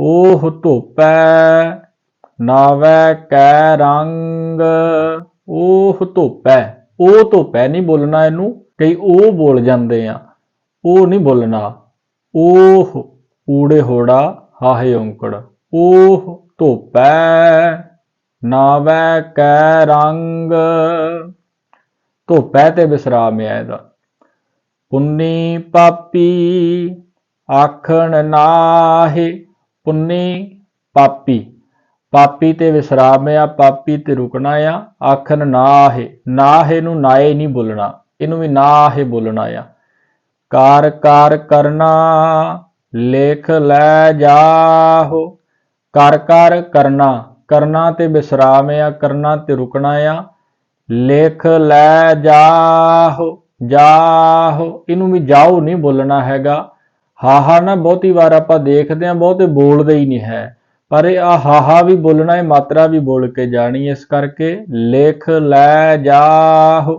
ਓਹ ਧੋਪੈ, ਨਾਵੈ ਕੈ ਰੰਗ। ਓਹ ਧੋਪੈ ਉਹ ਧੋਪੈ ਨਹੀਂ ਬੋਲਣਾ ਇਹਨੂੰ, ਕਈ ਉਹ ਬੋਲ ਜਾਂਦੇ ਆ। ਉਹ ਨਹੀਂ ਬੋਲਣਾ। ਓਹ ਊੜੇ ਹੋੜਾ, ਹਾਹੇ ਔਂਕੜ। ਓਹ ਧੋਪੈ, ਨਾਵੈ ਕੈ ਰੰਗ। ਧੋਪੈ ਤੇ ਵਿਸਰਾਮ ਹੈ ਇਹਦਾ। ਪੁੰਨੀ ਪਾਪੀ ਆਖਣ ਨਾਹੇ ਪੁੰਨੀ ਪਾਪੀ ਪਾਪੀ ਤੇ ਵਿਸਰਾਮ ਆ, ਪਾਪੀ ਤੇ ਰੁਕਣਾ ਆ। ਆਖਣ, ਨਾਹੇ ਨਾਹੇ ਨੂੰ ਨਾਏ ਨਹੀਂ ਬੋਲਣਾ, ਇਹਨੂੰ ਵੀ ਨਾਹੇ ਬੋਲਣਾ ਆ। ਕਾਰ ਕਾਰ ਕਰਨਾ, ਲੇਖ ਲੈ ਜਾਹੋ। ਕਾਰ, ਕਰ ਕਰਨਾ ਕਰਨਾ ਤੇ ਵਿਸਰਾਮ ਆ, ਕਰਨਾ ਤੇ ਰੁਕਣਾ ਆ। ਲੇਖ ਲੈ ਜਾਹੋ ਜਾਹੋ। ਇਹਨੂੰ ਵੀ ਜਾਓ ਨਹੀਂ ਬੋਲਣਾ ਹੈਗਾ। ਹਾਹਾ ਨਾ ਬਹੁਤੀ ਵਾਰ ਆਪਾਂ ਦੇਖਦੇ ਹਾਂ, ਬਹੁਤੇ ਬੋਲਦੇ ਹੀ ਨਹੀਂ ਹੈ। ਪਰ ਇਹ ਆ ਹਾਹਾ ਵੀ ਬੋਲਣਾ ਹੈ ਮਾਤਰਾ ਵੀ ਬੋਲ ਕੇ ਜਾਣੀ ਇਸ ਕਰਕੇ ਲੇਖ ਲੈ ਜਾਹ।